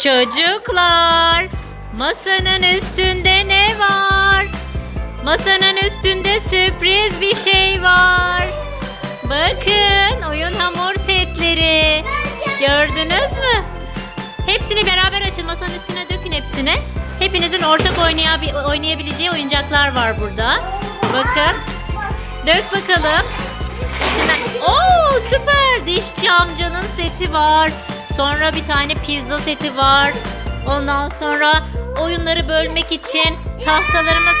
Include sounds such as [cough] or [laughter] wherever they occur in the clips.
Çocuklar, masanın üstünde ne var? Masanın üstünde sürpriz bir şey var. Bakın, oyun hamur setleri. Gördünüz mü? Hepsini beraber açın. Masanın üstüne dökün hepsini. Hepinizin ortak oynayabi- oynayabileceği oyuncaklar var burada. Bakın. Dök bakalım. Oo süper. Dişçi amcanın seti var. Sonra bir tane pizza seti var. Ondan sonra oyunları bölmek için tahtalarımız...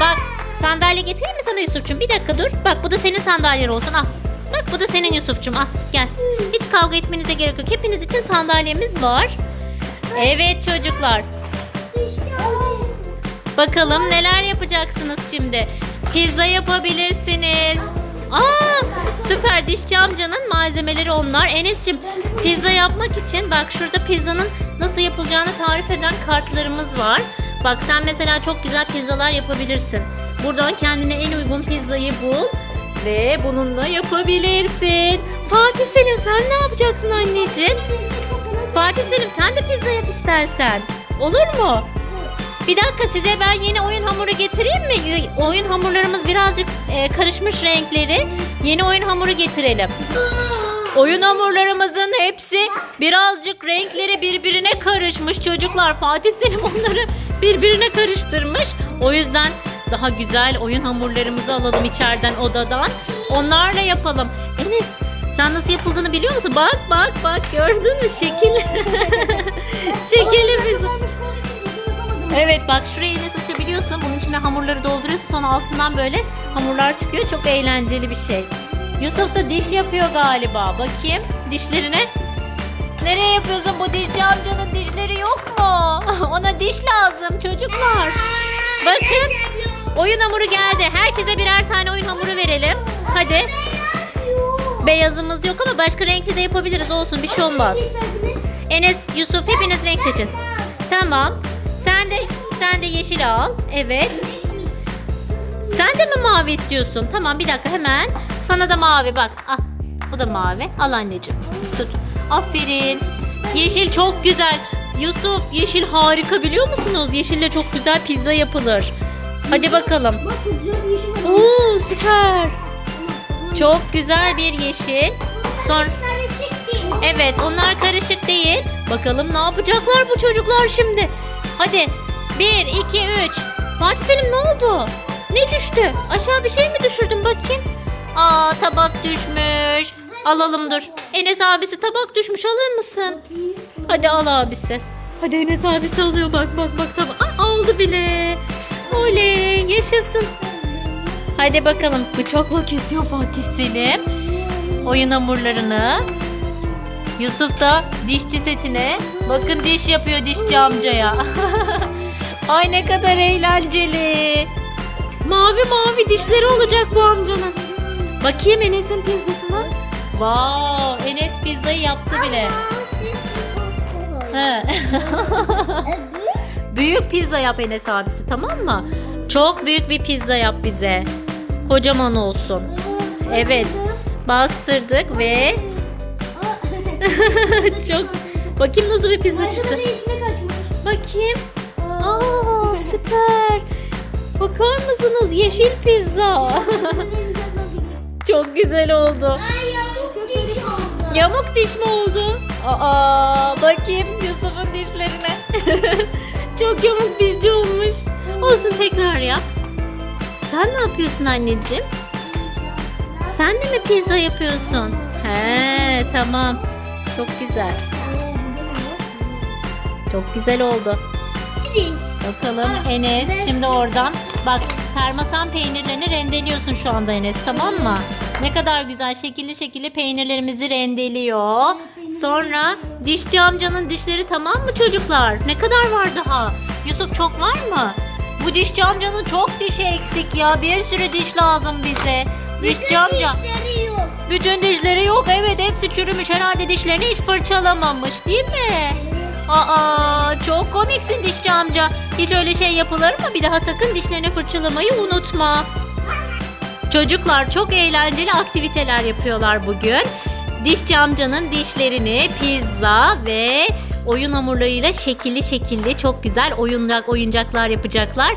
Bak sandalye getireyim mi sana Yusuf'cum? Bir dakika dur. Bak bu da senin sandalyen olsun. Al. Bak bu da senin Yusuf'cum. Al gel. Hiç kavga etmenize gerek yok. Hepiniz için sandalyemiz var. Evet çocuklar. Bakalım neler yapacaksınız şimdi. Pizza yapabilirsiniz. Aa, süper dişçi amcanın malzemeleri onlar. Enes'cim pizza yapmak için bak şurada pizzanın nasıl yapılacağını tarif eden kartlarımız var. Bak sen mesela çok güzel pizzalar yapabilirsin. Buradan kendine en uygun pizzayı bul ve bununla yapabilirsin. Fatih Selim sen ne yapacaksın anneciğim? Fatih Selim sen de pizza yap istersen. Olur mu? Bir dakika size ben yeni oyun hamuru? Y- Oyun hamurlarımız birazcık e, karışmış renkleri. Yeni oyun hamuru getirelim. Oyun hamurlarımızın hepsi birazcık renkleri birbirine karışmış çocuklar. Fatih Selim onları birbirine karıştırmış. O yüzden daha güzel oyun hamurlarımızı alalım içeriden odadan. Onlarla yapalım. Enes sen nasıl yapıldığını biliyor musun? Bak bak bak gördün mü şekil. [laughs] Şeklimiz. Evet bak şurayı Enes açabiliyorsun. Bunun içine hamurları dolduruyorsun. Sonra altından böyle hamurlar çıkıyor. Çok eğlenceli bir şey. Yusuf da diş yapıyor galiba. Bakayım dişlerine. Nereye yapıyorsun? Bu dişçi amcanın dişleri yok mu? [laughs] Ona diş lazım çocuklar. Bakın oyun hamuru geldi. Herkese birer tane oyun hamuru verelim. Hadi. Beyazımız yok ama başka renkli de yapabiliriz. Olsun bir şey olmaz. Enes, Yusuf hepiniz renk seçin. Tamam. Sen de sen de yeşil al. Evet. Sen de mi mavi istiyorsun? Tamam bir dakika hemen. Sana da mavi bak. Ah, bu da mavi. Al anneciğim. Tut. Aferin. Yeşil çok güzel. Yusuf yeşil harika biliyor musunuz? Yeşille çok güzel pizza yapılır. Hadi bakalım. Bak çok güzel bir yeşil var. Oo süper. Çok güzel bir yeşil. Sonra. Evet onlar karışık değil. Bakalım ne yapacaklar bu çocuklar şimdi. Hadi 1, 2, 3. Fatih Selim ne oldu? Ne düştü? Aşağı bir şey mi düşürdün bakayım? Aa tabak düşmüş. Alalım dur. Enes abisi tabak düşmüş alır mısın? Hadi al abisi. Hadi Enes abisi alıyor bak bak bak tabak. Aa, aldı bile. Oley yaşasın. Hadi bakalım bıçakla kesiyor Fatih Selim. Oyun hamurlarını. Yusuf da dişçi setine. Bakın diş yapıyor dişçi amcaya. [laughs] Ay ne kadar eğlenceli. Mavi mavi dişleri olacak bu amcanın. Bakayım Enes'in pizzasına. Wow, Enes pizzayı yaptı bile. He. [laughs] büyük pizza yap Enes abisi tamam mı? Çok büyük bir pizza yap bize. Kocaman olsun. Evet. Bastırdık ve [laughs] çok bakayım nasıl bir pizza çıktı. Malzemeler içine kaçmış. Bakayım. Aa süper. Bakar mısınız yeşil pizza. [laughs] çok güzel oldu. Ay yamuk diş oldu. Yamuk diş mi oldu? Aa bakayım Yusuf'un dişlerine. [laughs] çok yamuk dişçi olmuş. Olsun tekrar yap. Sen ne yapıyorsun anneciğim? Sen de mi pizza yapıyorsun? He tamam. Çok güzel. Çok güzel oldu. Bakalım Enes şimdi oradan bak parmesan peynirlerini rendeliyorsun şu anda Enes tamam mı? Ne kadar güzel şekilli şekilli peynirlerimizi rendeliyor. Sonra dişçi amcanın dişleri tamam mı çocuklar? Ne kadar var daha? Yusuf çok var mı? Bu dişçi amcanın çok dişi eksik ya. Bir sürü diş lazım bize. Dişçi amca. Dişleri. Bütün dişleri yok. Evet hepsi çürümüş. Herhalde dişlerini hiç fırçalamamış değil mi? Aa çok komiksin dişçi amca. Hiç öyle şey yapılır mı? Bir daha sakın dişlerini fırçalamayı unutma. Çocuklar çok eğlenceli aktiviteler yapıyorlar bugün. Dişçi amcanın dişlerini pizza ve oyun hamurlarıyla şekilli şekilli çok güzel oyuncak oyuncaklar yapacaklar.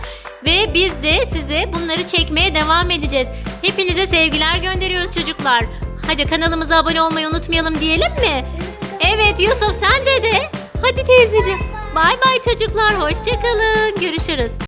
Ve biz de size bunları çekmeye devam edeceğiz. Hepinize sevgiler gönderiyoruz çocuklar. Hadi kanalımıza abone olmayı unutmayalım diyelim mi? Evet Yusuf sen de de. Hadi teyzeciğim. Bay bay çocuklar. Hoşçakalın. Görüşürüz.